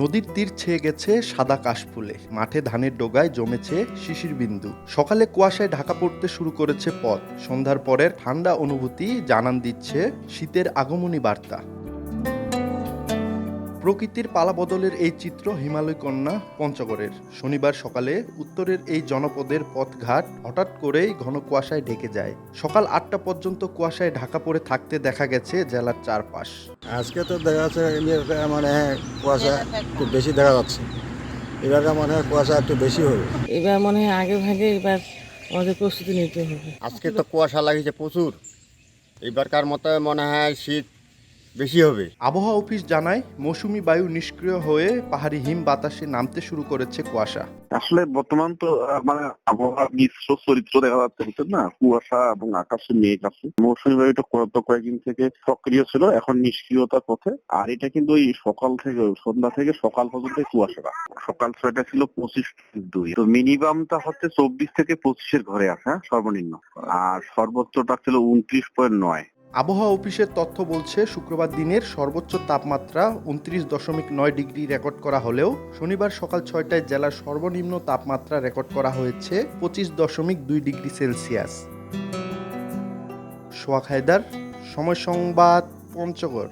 নদীর তীর ছেয়ে গেছে সাদা কাশফুলে। মাঠে ধানের ডোগায় জমেছে শিশির বিন্দু সকালে কুয়াশায় ঢাকা পড়তে শুরু করেছে পথ। সন্ধ্যার পরের ঠান্ডা অনুভূতি জানান দিচ্ছে শীতের আগমনী বার্তা। প্রকৃতির পালাবদলের এই চিত্র হিমালয় কন্যা পঞ্চগড়ের। শনিবার সকালে উত্তরের এই জনপদের পথঘাট হঠাৎ করেই ঘন কুয়াশায় ঢেকে যায়। সকাল আটটা পর্যন্ত কুয়াশায় ঢাকা পড়ে থাকতে দেখা গেছে জেলার চারপাশ। আজকে তো দেখা যাচ্ছে মানে কুয়াশা একটু বেশি দেখা যাচ্ছে। এবার মনে হয় কুয়াশা একটু বেশি হবে। এবার মনে হয় আগে ভাগে এবার আমাদের প্রস্তুতি নিতে হবে। আজকে তো কুয়াশা লাগিয়েছে প্রচুর। এবারকার মতো মনে হয় শীত বেশি হবে। আবহাওয়া অফিস জানায় মৌসুমি বায়ু নিষ্ক্রিয় হয়ে পাহাড়ি হিম বাতাসে নামতে শুরু করেছে কুয়াশা। আসলে বর্তমান তো আহ, মানে আবহাওয়া মিশ্র চরিত্র দেখা যাচ্ছে বুঝছেন না? কুয়াশা এবং আকাশে মেঘ আছে। মৌসুমী বায়ুটা গত কয়েকদিন থেকে সক্রিয় ছিল এখন নিষ্ক্রিয়তার পথে। আর এটা কিন্তু ওই সকাল থেকে সন্ধ্যা থেকে সকাল পর্যন্ত কুয়াশাটা সকাল ছয়টা ছিল পঁচিশ দুই। তো মিনিমামটা হচ্ছে চব্বিশ থেকে পঁচিশের ঘরে আছে হ্যাঁ, সর্বনিম্ন। আর সর্বোচ্চটা ছিল উনত্রিশ পয়েন্ট নয়। আবহাওয়া অফিসের তথ্য বলছে, শুক্রবার দিনের সর্বোচ্চ তাপমাত্রা উনত্রিশ দশমিক নয় ডিগ্রি রেকর্ড করা হলেও শনিবার সকাল ছয়টায় জেলার সর্বনিম্ন তাপমাত্রা রেকর্ড করা হয়েছে পঁচিশ দশমিক দুই ডিগ্রি সেলসিয়াস। সোয়াখায়দার সময় সংবাদ, পঞ্চগড়।